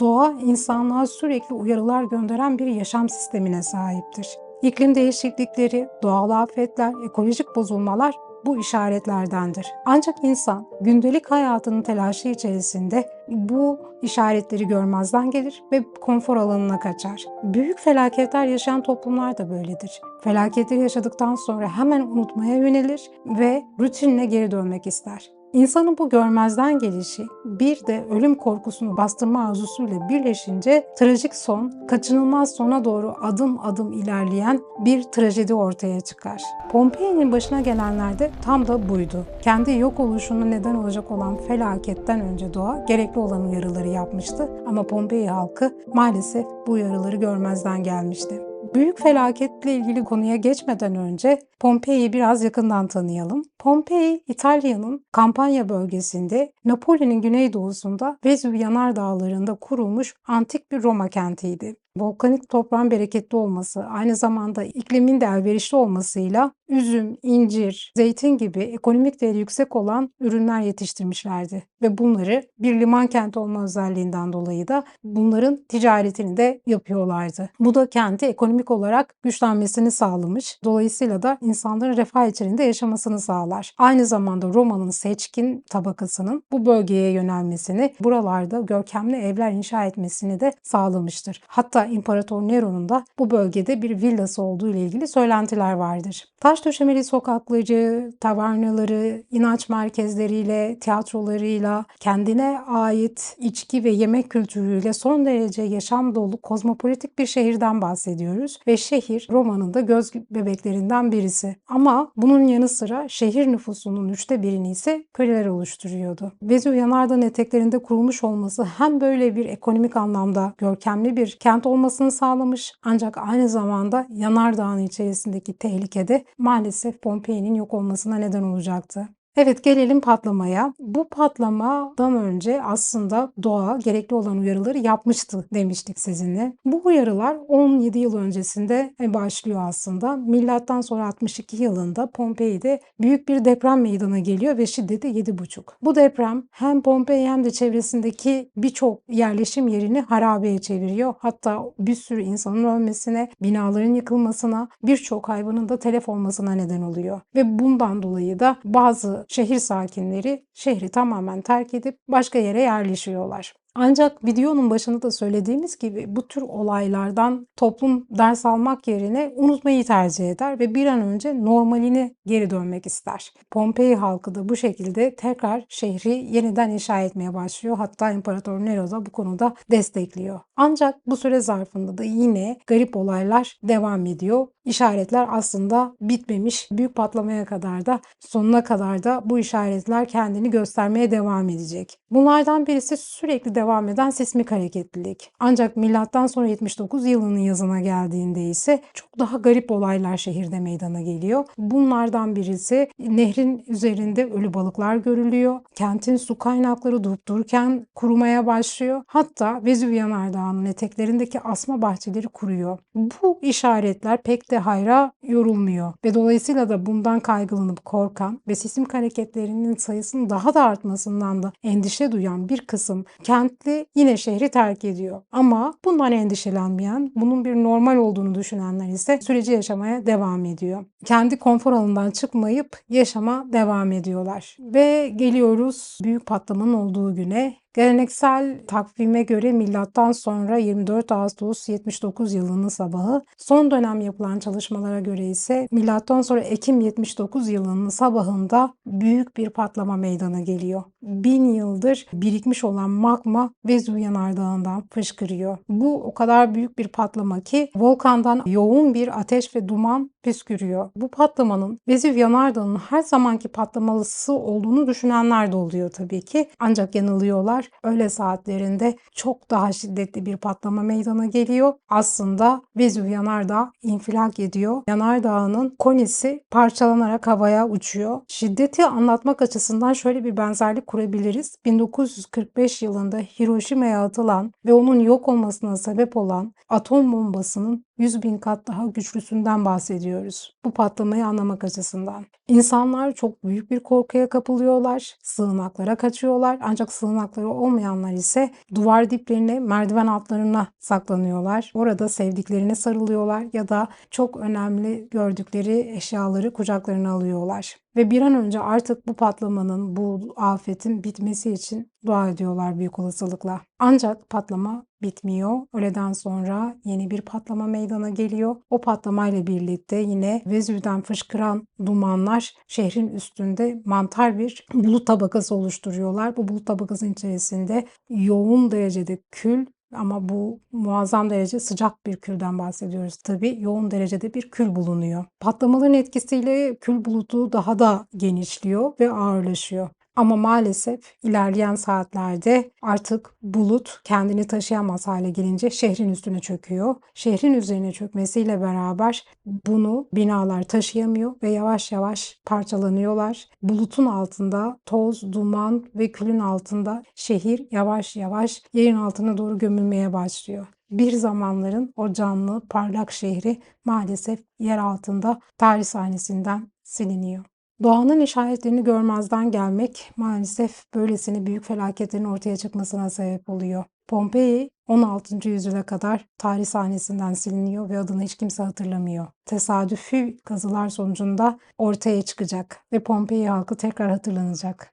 Doğa insanlığa sürekli uyarılar gönderen bir yaşam sistemine sahiptir. İklim değişiklikleri, doğal afetler, ekolojik bozulmalar bu işaretlerdendir. Ancak insan gündelik hayatının telaşı içerisinde bu işaretleri görmezden gelir ve konfor alanına kaçar. Büyük felaketler yaşayan toplumlar da böyledir. Felaketleri yaşadıktan sonra hemen unutmaya yönelir ve rutinine geri dönmek ister. İnsanın bu görmezden gelişi bir de ölüm korkusunu bastırma arzusuyla birleşince trajik son, kaçınılmaz sona doğru adım adım ilerleyen bir trajedi ortaya çıkar. Pompei'nin başına gelenler de tam da buydu. Kendi yok oluşuna neden olacak olan felaketten önce doğa gerekli olan uyarıları yapmıştı ama Pompei halkı maalesef bu uyarıları görmezden gelmişti. Büyük felaketle ilgili konuya geçmeden önce Pompei'yi biraz yakından tanıyalım. Pompei, İtalya'nın Kampanya bölgesinde Napoli'nin güneydoğusunda Vezüv Yanardağları'nda kurulmuş antik bir Roma kentiydi. Volkanik toprağın bereketli olması, aynı zamanda iklimin de elverişli olmasıyla üzüm, incir, zeytin gibi ekonomik değeri yüksek olan ürünler yetiştirmişlerdi. Ve bunları bir liman kenti olma özelliğinden dolayı da bunların ticaretini de yapıyorlardı. Bu da kenti ekonomik olarak güçlenmesini sağlamış. Dolayısıyla da insanların refah içerisinde yaşamasını sağlar. Aynı zamanda Roma'nın seçkin tabakasının bu bölgeye yönelmesini, buralarda görkemli evler inşa etmesini de sağlamıştır. Hatta İmparator Nero'nun da bu bölgede bir villası olduğu ile ilgili söylentiler vardır. Taş döşemeli sokakları, tavernaları, inanç merkezleriyle, tiyatrolarıyla, kendine ait içki ve yemek kültürüyle son derece yaşam dolu kozmopolitik bir şehirden bahsediyoruz. Ve şehir Roma'nın da göz bebeklerinden birisi. Ama bunun yanı sıra şehir nüfusunun üçte birini ise köleler oluşturuyordu. Vezüv yanardağın eteklerinde kurulmuş olması hem böyle bir ekonomik anlamda görkemli bir kent olmasını sağlamış ancak aynı zamanda yanardağın içerisindeki tehlikede maalesef Pompei'nin yok olmasına neden olacaktı. Evet gelelim patlamaya. Bu patlamadan önce aslında doğa gerekli olan uyarıları yapmıştı demiştik sizinle. Bu uyarılar 17 yıl öncesinde başlıyor aslında. Milattan sonra 62 yılında Pompei'de büyük bir deprem meydana geliyor ve şiddeti 7,5. Bu deprem hem Pompei hem de çevresindeki birçok yerleşim yerini harabeye çeviriyor. Hatta bir sürü insanın ölmesine, binaların yıkılmasına, birçok hayvanın da telef olmasına neden oluyor. Ve bundan dolayı da bazı şehir sakinleri şehri tamamen terk edip başka yere yerleşiyorlar. Ancak videonun başında da söylediğimiz gibi bu tür olaylardan toplum ders almak yerine unutmayı tercih eder ve bir an önce normaline geri dönmek ister. Pompei halkı da bu şekilde tekrar şehri yeniden inşa etmeye başlıyor. Hatta İmparator Nero da bu konuda destekliyor. Ancak bu süre zarfında da yine garip olaylar devam ediyor. İşaretler aslında bitmemiş. Büyük patlamaya kadar da sonuna kadar da bu işaretler kendini göstermeye devam edecek. Bunlardan birisi sürekli devam eden sismik hareketlilik. Ancak milattan sonra 79 yılının yazına geldiğinde ise çok daha garip olaylar şehirde meydana geliyor. Bunlardan birisi nehrin üzerinde ölü balıklar görülüyor. Kentin su kaynakları durup dururken kurumaya başlıyor. Hatta Vezüv Yanardağı'nın eteklerindeki asma bahçeleri kuruyor. Bu işaretler pek de hayra yorulmuyor ve dolayısıyla da bundan kaygılanıp korkan ve sismik hareketlerinin sayısının daha da artmasından da endişe duyan bir kısım kentli yine şehri terk ediyor. Ama bundan endişelenmeyen, bunun bir normal olduğunu düşünenler ise süreci yaşamaya devam ediyor. Kendi konfor alanından çıkmayıp yaşama devam ediyorlar. Ve geliyoruz büyük patlamanın olduğu güne Geleneksel takvime göre milattan sonra 24 Ağustos 79 yılının sabahı, son dönem yapılan çalışmalara göre ise milattan sonra Ekim 79 yılının sabahında büyük bir patlama meydana geliyor. Bin yıldır birikmiş olan magma Vezüv yanardağından fışkırıyor. Bu o kadar büyük bir patlama ki volkandan yoğun bir ateş ve duman püskürüyor. Bu patlamanın Vezüv yanardağının her zamanki patlamalısı olduğunu düşünenler de oluyor tabii ki. Ancak yanılıyorlar. Öğle saatlerinde çok daha şiddetli bir patlama meydana geliyor. Aslında Vezüv yanardağ infilak ediyor. Yanardağının konisi parçalanarak havaya uçuyor. Şiddeti anlatmak açısından şöyle bir benzerlik kurabiliriz. 1945 yılında Hiroşima'ya atılan ve onun yok olmasına sebep olan atom bombasının 100 bin kat daha güçlüsünden bahsediyoruz. Bu patlamayı anlamak açısından. İnsanlar çok büyük bir korkuya kapılıyorlar, sığınaklara kaçıyorlar ancak sığınakları olmayanlar ise duvar diplerine, merdiven altlarına saklanıyorlar. Orada sevdiklerine sarılıyorlar ya da çok önemli gördükleri eşyaları kucaklarına alıyorlar. Ve bir an önce artık bu patlamanın, bu afetin bitmesi için dua ediyorlar büyük olasılıkla. Ancak patlama bitmiyor. Öğleden sonra yeni bir patlama meydana geliyor. O patlamayla birlikte yine Vezüv'den fışkıran dumanlar şehrin üstünde mantar bir bulut tabakası oluşturuyorlar. Bu bulut tabakasının içerisinde yoğun derecede kül ama bu muazzam derece sıcak bir külden bahsediyoruz. Tabii yoğun derecede bir kül bulunuyor. Patlamaların etkisiyle kül bulutu daha da genişliyor ve ağırlaşıyor. Ama maalesef ilerleyen saatlerde artık bulut kendini taşıyamaz hale gelince şehrin üstüne çöküyor. Şehrin üzerine çökmesiyle beraber bunu binalar taşıyamıyor ve yavaş yavaş parçalanıyorlar. Bulutun altında toz, duman ve külün altında şehir yavaş yavaş yerin altına doğru gömülmeye başlıyor. Bir zamanların o canlı, parlak şehri maalesef yer altında tarih sahnesinden siliniyor. Doğanın işaretlerini görmezden gelmek maalesef böylesine büyük felaketlerin ortaya çıkmasına sebep oluyor. Pompei 16. yüzyıla kadar tarih sahnesinden siliniyor ve adını hiç kimse hatırlamıyor. Tesadüfi kazılar sonucunda ortaya çıkacak ve Pompei halkı tekrar hatırlanacak.